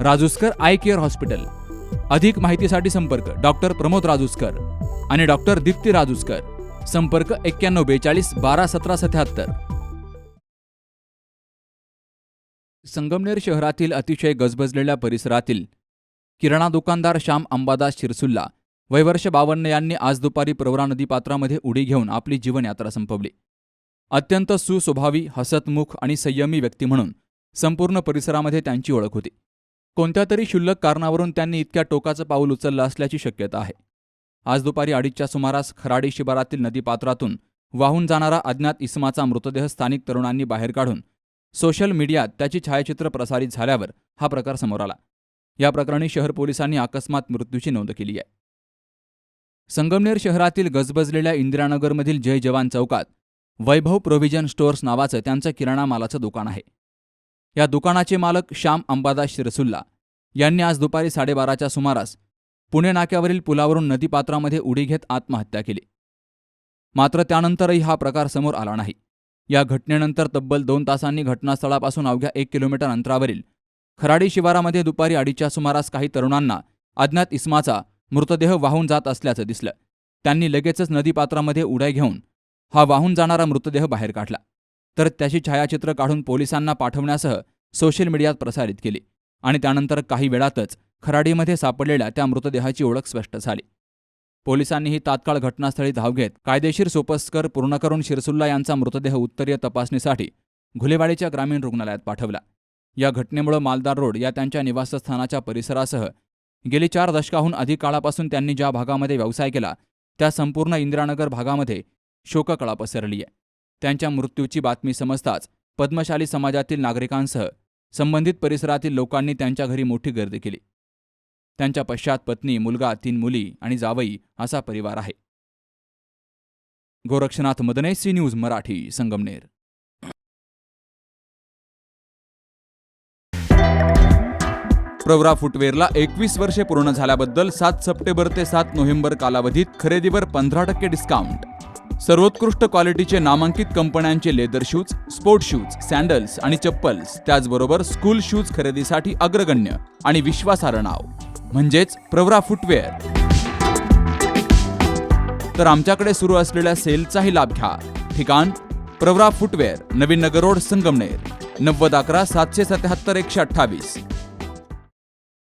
Rajuskar eye care hospital. अधिक माहितीसाठी संपर्क डॉक्टर प्रमोद राजूस्कर आणि डॉक्टर दीप्ती राजूस्कर. संपर्क एक्क्याण्णव बेचाळीस बारा सतरा सत्याहत्तर. संगमनेर शहरातील अतिशय गजबजलेल्या परिसरातील किराणा दुकानदार श्याम अंबादास शिरसुल्ला वयवर्ष बावन्न यांनी आज दुपारी प्रवरा नदीपात्रामध्ये उडी घेऊन आपली जीवनयात्रा संपवली. अत्यंत सुस्वभावी हसतमुख आणि संयमी व्यक्ती म्हणून संपूर्ण परिसरामध्ये त्यांची ओळख होती. कोणत्या तरी क्षुल्लक कारणावरून त्यांनी इतक्या टोकाचं पाऊल उचललं असल्याची शक्यता आहे. आज दुपारी अडीचच्या सुमारास खराडी शिबारातील नदीपात्रातून वाहून जाणारा अज्ञात इसमाचा मृतदेह स्थानिक तरुणांनी बाहेर काढून सोशल मीडियात त्याची छायाचित्र प्रसारित झाल्यावर हा प्रकार समोर आला. या प्रकरणी शहर पोलिसांनी अकस्मात मृत्यूची नोंद केली आहे. संगमनेर शहरातील गजबजलेल्या इंदिरानगरमधील जय जवान चौकात वैभव प्रोव्हिजन स्टोअर्स नावाचं त्यांचं किराणा मालाचं दुकान आहे. या दुकानाचे मालक श्याम अंबादास शिरसुल्ला. यांनी आज दुपारी साडेबाराच्या सुमारास पुणे नाक्यावरील पुलावरून नदीपात्रामध्ये उडी घेत आत्महत्या केली. मात्र त्यानंतरही हा प्रकार समोर आला नाही. या घटनेनंतर तब्बल दोन तासांनी घटनास्थळापासून अवघ्या एक किलोमीटर अंतरावरील खराडी शिवारामध्ये दुपारी अडीच्या सुमारास काही तरुणांना अज्ञात इस्माचा मृतदेह वाहून जात असल्याचं दिसलं. त्यांनी लगेचच नदीपात्रामध्ये उड्या घेऊन हा वाहून जाणारा मृतदेह बाहेर काढला. तर त्याची छायाचित्र काढून पोलिसांना पाठवण्यासह सोशल मीडियात प्रसारित केली आणि त्यानंतर काही वेळातच खराडीमध्ये सापडलेल्या त्या मृतदेहाची ओळख स्पष्ट झाली. पोलिसांनीही तात्काळ घटनास्थळी धाव घेत कायदेशीर सोपस्कर पूर्ण करून शिरसुल्ला यांचा मृतदेह उत्तरीय तपासणीसाठी घुलेवाडीच्या ग्रामीण रुग्णालयात पाठवला. या घटनेमुळे मालदार रोड या त्यांच्या निवासस्थानाच्या परिसरासह गेली चार दशकाहून अधिक काळापासून त्यांनी ज्या भागामध्ये व्यवसाय केला त्या संपूर्ण इंदिरानगर भागामध्ये शोककळा पसरली आहे त्यांच्या मृत्यूची बातमी समजताच पद्मशाली समाजातील नागरिकांसह संबंधित परिसरातील लोकांनी त्यांच्या घरी मोठी गर्दी केली. त्यांच्या पश्चात पत्नी मुलगा तीन मुली आणि जावई असा परिवार आहे. Gorakshnath Madane C news Marathi Sangamner. Pravara फुटवेअरला एकवीस वर्षे पूर्ण झाल्याबद्दल सात सप्टेंबर ते सात नोव्हेंबर कालावधीत खरेदीवर पंधरा टक्के डिस्काउंट. सर्वोत्कृष्ट क्वालिटीचे नामांकित कंपन्यांचे leather shoes sport shoes sandals आणि चप्पल्स त्याचबरोबर स्कूल शूज खरेदीसाठी अग्रगण्य आणि विश्वासार्ह नाव. म्हणजेच प्रवरा फुटवेअर. तर आमच्याकडे सुरू असलेल्या सेलचाही लाभ घ्या. ठिकाण प्रवरा फुटवेअर नवीन नगर रोड संगमनेर. नव्वद अकरा सातशे सत्याहत्तर एकशे अठ्ठावीस.